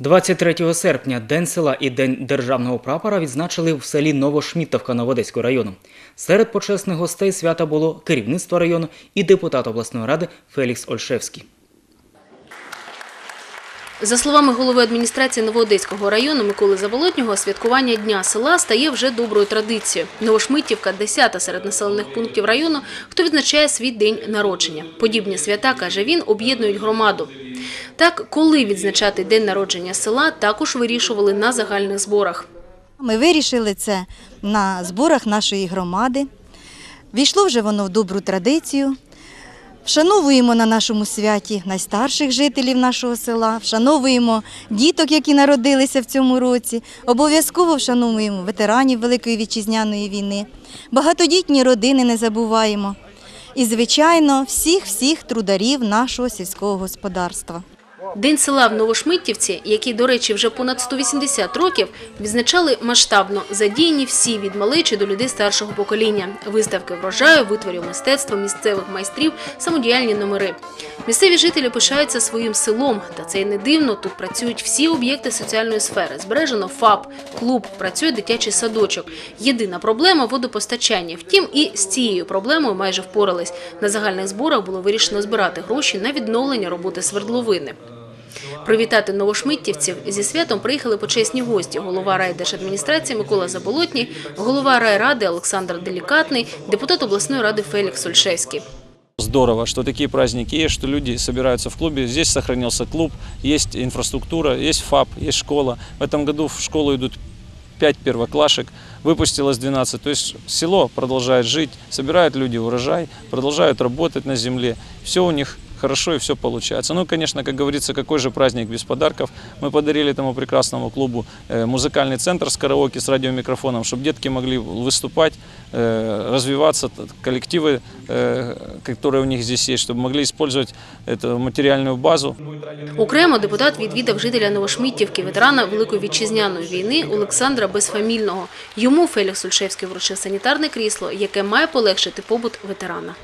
23 серпня День села і День державного прапора відзначили в селі Новошмітовка Новодеського району. Серед почесних гостей свята було керівництво району і депутат обласної ради Фелікс Ольшевський. За словами голови адміністрації Новоодеського району Миколи Заболотнього, святкування Дня села стає вже доброю традицією. Новошмиттівка – десята серед населених пунктів району, хто відзначає свій день народження. Подібні свята, каже він, об'єднують громаду. Так, коли відзначати день народження села, також вирішували на загальних зборах. Ми вирішили це на зборах нашої громади. Війшло вже воно в добру традицію. Вшановуємо на нашому святі найстарших жителів нашого села, вшановуємо діток, які народилися в цьому році. Обов'язково вшановуємо ветеранів Великої вітчизняної війни, багатодітні родини не забуваємо. І, звичайно, всіх-всіх трударів нашого сільського господарства. День села в Новошмиттівці, який, до речі, вже понад 180 років, відзначали масштабно. Задіяні всі від малечі до людей старшого покоління. Виставки врожаю, витворів мистецтва, місцевих майстрів, самодіяльні номери. Місцеві жителі пишаються своїм селом. Та це й не дивно. Тут працюють всі об'єкти соціальної сфери. Збережено ФАП, клуб, працює дитячий садочок. Єдина проблема – водопостачання. Втім, і з цією проблемою майже впорались. На загальних зборах було вирішено збирати гроші на відновлення роботи свердловини. Привітати новошмиттівців зі святом приїхали почесні гості. Голова райдержадміністрації Микола Заболотній, голова райради Олександр Делікатний, депутат обласної ради Фелікс Ольшевський. Здорово, что такие праздники есть, что люди собираются в клубе. Здесь сохранился клуб, есть инфраструктура, есть ФАП, есть школа. В этом году в школу идут 5 первоклашек, выпустилось 12. То есть село продолжает жить, собирают люди урожай, продолжают работать на земле. Все у них хорошо и все получается. Ну, конечно, как говорится, какой же праздник без подарков. Мы подарили этому прекрасному клубу э, музыкальный центр с караоке, с радиомикрофоном, чтобы детки могли выступать, э, развиваться, т- коллективы, э, которые у них здесь есть, чтобы могли использовать эту материальную базу. Окремо депутат відвідав жителя Новошмиттівки, ветерана Великої вітчизняної війни Олександра Безфамільного. Йому Фелікс Ольшевський вручив санітарне крісло, яке має полегшити побут ветерана.